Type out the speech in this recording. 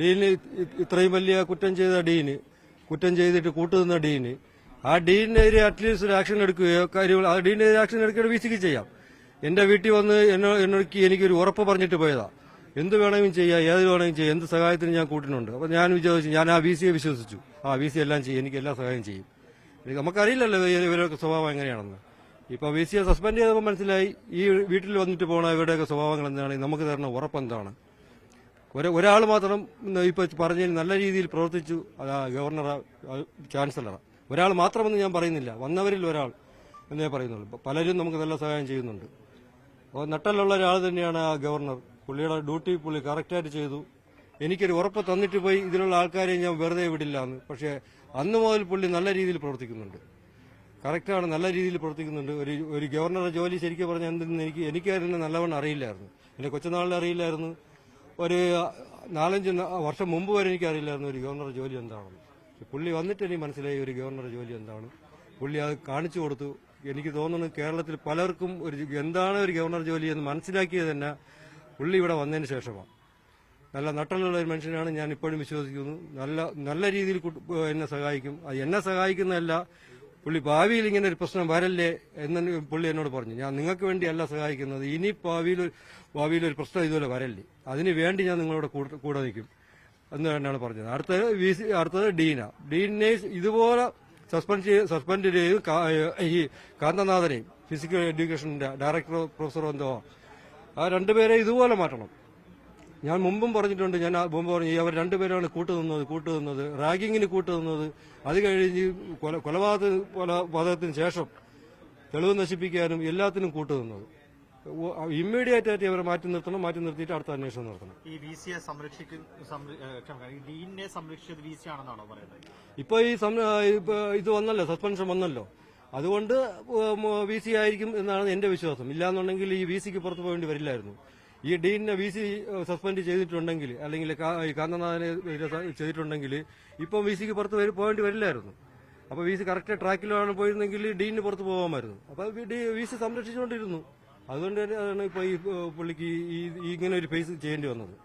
Dean ഇത്രയും വലിയ കുറ്റം ചെയ്ത ഡീന് കുറ്റം ചെയ്തിട്ട് കൂട്ടുനിന്ന ഡീന് ആ ഡീനെതിരെ അറ്റ്ലീസ്റ്റ് ഒരു ആക്ഷൻ എടുക്കുകയോ കാര്യങ്ങൾ ആ ഡീനെതിരെ ആക്ഷൻ എടുക്കുകയോ വിസിക്ക് ചെയ്യാം. എന്റെ വീട്ടിൽ വന്ന് എന്നോ എനിക്കൊരു ഉറപ്പ് പറഞ്ഞിട്ട് പോയതാ. എന്ത് വേണമെങ്കിലും ചെയ്യാം ഏത് വേണമെങ്കിലും ചെയ്യാം എന്ത് സഹായത്തിനും ഞാൻ കൂട്ടിനുണ്ട്. അപ്പൊ ഞാൻ വിചാരിച്ചു ഞാൻ ആ വി സിയെ വിശ്വസിച്ചു. ആ വി സി എല്ലാം ചെയ്യും എനിക്ക് എല്ലാ സഹായം ചെയ്യും. നമുക്കറിയില്ലല്ലോ ഇവ- ഇവരൊക്കെ സ്വഭാവം എങ്ങനെയാണെന്ന്. ഇപ്പൊ വി സിയെ സസ്പെൻഡ് ചെയ്തപ്പോൾ മനസ്സിലായി ഈ വീട്ടിൽ വന്നിട്ട് പോണ ഇവരുടെയൊക്കെ സ്വഭാവങ്ങൾ എന്താണ്? നമുക്ക് തരുന്ന ഉറപ്പ് എന്താണ്? ഒരു ഒരാൾ മാത്രം ഇപ്പൊ പറഞ്ഞ നല്ല രീതിയിൽ പ്രവർത്തിച്ചു. ഗവർണർ ചാൻസലർ ഒരാൾ മാത്രമെന്ന് ഞാൻ പറയുന്നില്ല. വന്നവരിൽ ഒരാൾ എന്നേ പറയുന്നുള്ളൂ. പലരും നമുക്ക് നല്ല സഹായം ചെയ്യുന്നുണ്ട്. അപ്പോൾ നട്ടലുള്ള ഒരാൾ തന്നെയാണ് ആ ഗവർണർ. പുള്ളിയുടെ ഡ്യൂട്ടി പുള്ളി കറക്റ്റായിട്ട് ചെയ്തു. എനിക്കൊരു ഉറപ്പ് തന്നിട്ട് പോയി ഇതിലുള്ള ആൾക്കാരെ ഞാൻ വെറുതെ വിടില്ല എന്ന് പക്ഷേ അന്ന് മുതൽ പുള്ളി നല്ല രീതിയിൽ പ്രവർത്തിക്കുന്നുണ്ട്. കറക്റ്റാണ് നല്ല രീതിയിൽ പ്രവർത്തിക്കുന്നുണ്ട്. ഒരു ഒരു ഗവർണറുടെ ജോലി ശരിക്കും പറഞ്ഞാൽ എന്തെന്ന് എനിക്ക് എനിക്കായിരുന്നു നല്ലവണ്ണം അറിയില്ലായിരുന്നു. എന്റെ കൊച്ചുനാളിൽ അറിയില്ലായിരുന്നു. ഒരു നാലഞ്ച് വർഷം മുമ്പ് വരെ എനിക്കറിയില്ലായിരുന്നു ഒരു ഗവർണറുടെ ജോലി എന്താണെന്ന്. പുള്ളി വന്നിട്ട് എനിക്ക് മനസ്സിലായി ഒരു ഗവർണറുടെ ജോലി എന്താണ്. പുള്ളി അത് കാണിച്ചു കൊടുത്തു. എനിക്ക് തോന്നുന്നു കേരളത്തിൽ പലർക്കും ഒരു എന്താണ് ഒരു ഗവർണർ ജോലി എന്ന് മനസ്സിലാക്കിയത് തന്നെ പുള്ളി ഇവിടെ വന്നതിന് ശേഷമാണ്. നല്ല നട്ടലുള്ള ഒരു മനുഷ്യനാണ് ഞാൻ ഇപ്പോഴും വിശ്വസിക്കുന്നു. നല്ല നല്ല രീതിയിൽ എന്നെ സഹായിക്കും. അത് എന്നെ സഹായിക്കുന്നതല്ല പുള്ളി ഭാവിയിൽ ഇങ്ങനെ ഒരു പ്രശ്നം വരല്ലേ എന്ന് പുള്ളി എന്നോട് പറഞ്ഞു. ഞാൻ നിങ്ങൾക്ക് വേണ്ടിയല്ല സഹായിക്കുന്നത്. ഇനി ഭാവിയിൽ ഭാവിയിൽ ഒരു പ്രശ്നം ഇതുപോലെ വരല്ലേ. അതിന് വേണ്ടി ഞാൻ നിങ്ങളോട് കൂടെ- നിൽക്കും എന്ന് തന്നെയാണ് പറഞ്ഞത്. അടുത്തത് വി സി അടുത്തത് ഡീന. ഡീനെ ഇതുപോലെ സസ്പെൻഡ് സസ്പെൻഡ് ചെയ്ത് ഈ കാന്തനാഥനെയും ഫിസിക്കൽ എഡ്യൂക്കേഷന്റെ ഡയറക്ടറോ പ്രൊഫസറോ എന്തോ ആ രണ്ടുപേരെ ഇതുപോലെ മാറ്റണം. ഞാൻ മുമ്പും പറഞ്ഞിട്ടുണ്ട് ഞാൻ മുമ്പ് പറഞ്ഞു അവർ രണ്ടുപേരാണ് കൂട്ടുനിന്നത് കൂട്ടുനിന്നത് റാഗിങ്ങിന് കൂട്ടുനിന്നത് അത് കഴിഞ്ഞ് കൊല കൊലപാതക കൊലപാതകത്തിന് ശേഷം തെളിവ് നശിപ്പിക്കാനും എല്ലാത്തിനും കൂട്ടുനിന്നത് ഇമ്മീഡിയറ്റ് ആയിട്ട് അവരെ മാറ്റി നിർത്തണം മാറ്റി നിർത്തിയിട്ട് അടുത്ത അന്വേഷണം നടത്തണം. ഈ വി സിയെ സംരക്ഷിക്കുന്ന ഈ ഡീനിനെ സംരക്ഷിച്ചത് വി സി ആണെന്നാണോ പറയുന്നത്? ഇപ്പൊ ഈ ഇത് വന്നല്ലോ സസ്പെൻഷൻ വന്നല്ലോ. അതുകൊണ്ട് വി സി ആയിരിക്കും എന്നാണ് എന്റെ വിശ്വാസം. ഇല്ലാന്നുണ്ടെങ്കിൽ ഈ വി സിക്ക് പുറത്തു പോകേണ്ടി വരില്ലായിരുന്നു. ഈ ഡീനിനെ വി സി സസ്പെൻഡ് ചെയ്തിട്ടുണ്ടെങ്കിൽ അല്ലെങ്കിൽ കാന്തനാഥനെ ചെയ്തിട്ടുണ്ടെങ്കിൽ ഇപ്പം വി സിക്ക് പുറത്ത് പോകേണ്ടി വരില്ലായിരുന്നു. അപ്പൊ വി സി കറക്റ്റ് ട്രാക്കിലാണ് പോയിരുന്നെങ്കിൽ ഡീനിന് പുറത്ത് പോകാമായിരുന്നു. അപ്പൊ വി സി സംരക്ഷിച്ചുകൊണ്ടിരുന്നു. അതുകൊണ്ട് തന്നെയാണ് ഇപ്പൊ ഈ പുള്ളിക്ക് ഈ- ഇങ്ങനെ ഒരു ഫേസ് ചെയ്യേണ്ടി വന്നത്.